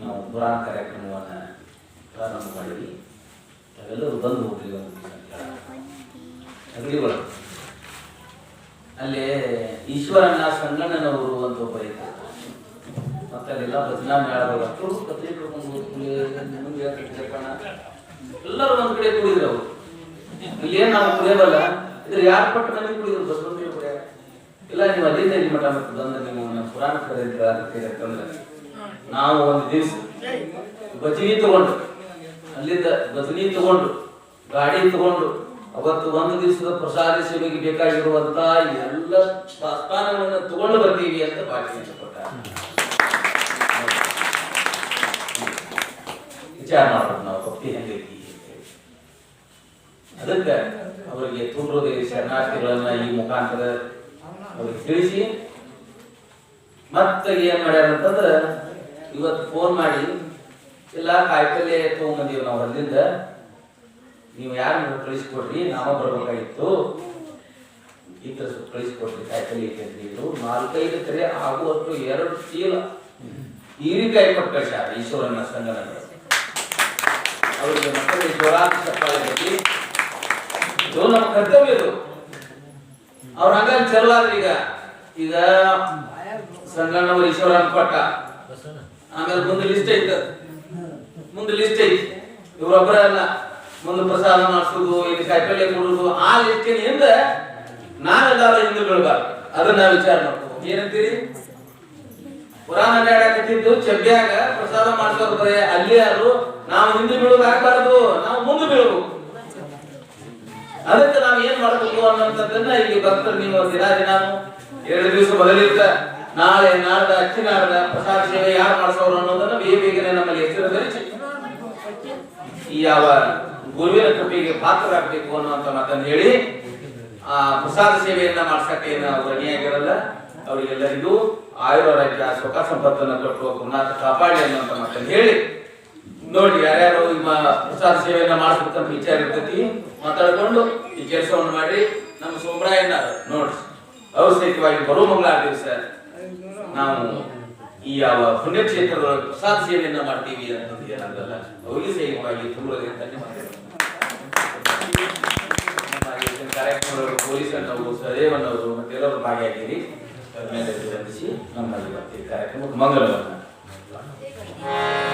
ನಾವು ಪುರಾಣ ಕಾರ್ಯಕ್ರಮವನ್ನು ಪ್ರಾರಂಭ ಮಾಡಿದ್ವಿ. ಅವೆಲ್ಲರೂ ಬಂದು ಹೋಗ್ರಿ ಒಂದು ದಿವಸ ಅಂಗಡಿಗಳು ಅಲ್ಲಿ ಈಶ್ವರನ ಸಂಗಣ್ಣನವರು ಅಂತ ಒಬ್ಬ ಇದ್ದರು ಮತ್ತೆ ಅಲ್ಲೆಲ್ಲ ಭಜನಾ ಮೇಳಗಳು ಅಷ್ಟು ಕತ್ಲೆ ಕಟ್ಕೊಂಡು ಹೋಗ್ತೀವಿ, ಎಲ್ಲರೂ ಒಂದು ಕಡೆ ಕೂಡಿದ್ರು ಅವರು. ಇಲ್ಲೇನು ನಾವು ಕುಡಿಯೋದಲ್ಲ ಇದ್ರ ಯಾರು ಪಟ್ಟು ನಮಗೆ ಕುಡಿದ್ರು ಬಸವಂತ ಕುಡಿಯ ಇಲ್ಲ ನೀವು ಅಲ್ಲಿಂದ ನಿಮ್ಮ ಮಠ ಮತ್ತು ಬಂದ ನೀವು ಪುರಾಣ ಅದಕ್ಕೆ ಅಂತಂದ್ರೆ ನಾವು ಒಂದು ದಿವಸ ಬಜನಿ ತಗೊಂಡು ಅಲ್ಲಿಂದ ಬಜನಿ ತಗೊಂಡು ಗಾಡಿ ತಗೊಂಡು ಅವತ್ತು ಒಂದು ದಿವಸದ ಪ್ರಸಾದ ಸೇವೆಗೆ ಬೇಕಾಗಿರುವಂತ ಎಲ್ಲ ಸ್ಥಾನಗಳನ್ನು ತಗೊಂಡು ಬರ್ತೀವಿ ಅಂತ ಭಾಷೆ ವಿಚಾರ ಮಾಡ್ಬೋದು ನಾವು, ಭಕ್ತಿ ಹೆಂಗೈತಿ. ಅದಕ್ಕೆ ಅವರಿಗೆ ತುಂಬ್ರೋದೇವಿ ಶರಣಾರ್ಥಿಗಳನ್ನ ಈ ಮುಖಾಂತರ ಅವ್ರಿಗೆ ತಿಳಿಸಿ, ಮತ್ತೆ ಏನ್ ಮಾಡ್ಯಾರ ಅಂತಂದ್ರ ಇವತ್ತು ಫೋನ್ ಮಾಡಿ ಇಲ್ಲ ಕಾಯಿಪಲ್ಯ ತಗೊಂಬಂದೀವಿ ನಾವು ಅಲ್ಲಿಂದ. ನೀವು ಯಾರು ಕಳಿಸ್ಕೊಡ್ರಿ, ನಾವ ಬರ್ಬೇಕಾಗಿತ್ತು. ಥರ ಕಳಿಸ್ಕೊಡ್ರಿ ಕಾಯಿಪಲ್ಯ ಇಟ್ಟಿದ್ರು ನಾಲ್ಕೈದು ಕಡೆ ಆಗುವಷ್ಟು ಎರಡು ಚೀಲ. ಹೀರಿಕಾಯಿ ಕೊಟ್ಟು ಕಳ್ಸ್ಯಾರ ಈಶ್ವರನ ಸಂಗನ ಅವರಿಗೆ ಮಕ್ಕಳಿಗೆ ಜ್ವರ ಚಪ್ಪಾಳಿ ಇದು ನಮ್ಮ ಕರ್ತವ್ಯ ಇದು. ಅವ್ರ ಹಂಗ ಚಲೋ ಈಗ. ಈಗ ಸಂಗಣ್ಣವರು ಈಶ್ವರನ್ ಕೊಟ್ಟ. ಆಮೇಲೆ ಮುಂದೆ ಲಿಸ್ಟ್ ಐತೆ ಮುಂದೆ ಲಿಸ್ಟ್ ಐತಿ. ಇವರೊಬ್ಬರ ಅಲ್ಲ. ಮುಂದೆ ಪ್ರಸಾದ ಮಾಡಿಸೋದು, ಇಲ್ಲಿ ಕಾಯಿಪಲ್ಯ ಕೊಡೋದು, ಆ ಲಿಸ್ಟಿನ ಹಿಂದೆ ನಾವೆಲ್ಲರೂ ಹಿಂದೆ ಬೀಳ್ಬಾರ್ದು. ಅದನ್ನ ವಿಚಾರ ಮಾಡ್ಕೋಬೇಕು. ಏನಂತೀರಿ? ಪುರಾಣ ಅಡ್ಡಾಡಕತ್ತಿದ್ದು ಚಬ್ಬ್ಯಾಗ ಪ್ರಸಾದ ಮಾಡಿಸೋರು ಬರೇ ಅಲ್ಲಿ ಯಾರು? ನಾವು ಹಿಂದೆ ಬೀಳೋದು ನಾವು ಮುಂದೆ ಬೀಳಬೇಕು ಅದಕ್ಕೆ ನಾವು ಏನ್ ಮಾಡಬೇಕು ಅನ್ನೋಂಥದ್ದನ್ನ ಇಲ್ಲಿ ಭಕ್ತರು ನೀವು ದಿನ ದಿನಾನು ಎರಡು ದಿವಸ ಮೊದಲಿರ್ತ ನಾಳೆ ನಾಡ್ದ ನಾಡ್ದ ಪ್ರಸಾದ ಸೇವೆ ಯಾರು ಮಾಡಿಸೋರು ಅನ್ನೋದನ್ನ ಬೇಗ ಬೇಗನೆ ನಮ್ಮಲ್ಲಿ ಎಚ್ಚರ ಧರಿಸಿ ಈ ಯಾವ ಗುರುವಿನ ಕೃಪೆಗೆ ಪಾತ್ರರಾಗಬೇಕು ಅನ್ನುವಂತ ಮಾತನ್ನು ಹೇಳಿ ಆ ಪ್ರಸಾದ ಸೇವೆಯನ್ನ ಮಾಡಿಸಕ್ಕೆ ಏನು ಅವ್ರು ಅಣಿಯಾಗಿರಲ್ಲ ಅವರಿಗೆಲ್ಲರಿಗೂ ಆಯುರಾರೋಗ್ಯ, ಸುಖ ಸಂಪತ್ತನ್ನು ಕೊಟ್ಟು ಗುರುನಾಥ ಕಾಪಾಡಿ ಅನ್ನುವಂತ ಮಾತನ್ನು ಹೇಳಿ. ನೋಡಿ, ಯಾರ್ಯಾರು ನಿಮ್ಮ ಪ್ರಸಾದ ಸೇವೆಯನ್ನ ಮಾಡಿಸ್ಬೇಕಂತ ವಿಚಾರ ಇರ್ತೈತಿ, ಮಾತಾಡ್ಕೊಂಡು ಈ ಕೆಲಸವನ್ನು ಮಾಡಿ ನಮ್ಮ ಸೋಮರಾಯನ್ನ ನೋಡ್ರಿ ಅವಶ್ಯಕವಾಗಿ ಬರೋ ಮಂಗಳಾರ ದಿವಸ ನಾವು ಈ ಯಾವ ಪುಣ್ಯಕ್ಷೇತ್ರದ ಪ್ರಸಾದ ಸೇವೆಯನ್ನ ಮಾಡ್ತೀವಿ ಅನ್ನೋದು ಏನಾಗಲ್ಲ ಅವರಿಗೆ ಧನ್ಯವಾದಗಳು. ನಮ್ಮ ಈ ಕಾರ್ಯಕ್ರಮಗಳು ಪೊಲೀಸ್ ಅನ್ನೋರು ಸದೇವನ್ ಅವರು ಮತ್ತೆಲ್ಲರೂ ಭಾಗಿಯಾಗಿರಿ. ವಂದಿಸಿ ನಮ್ಮ ಇವತ್ತಿನ ಕಾರ್ಯಕ್ರಮಕ್ಕೆ ಮಂಗಲವನ್ನು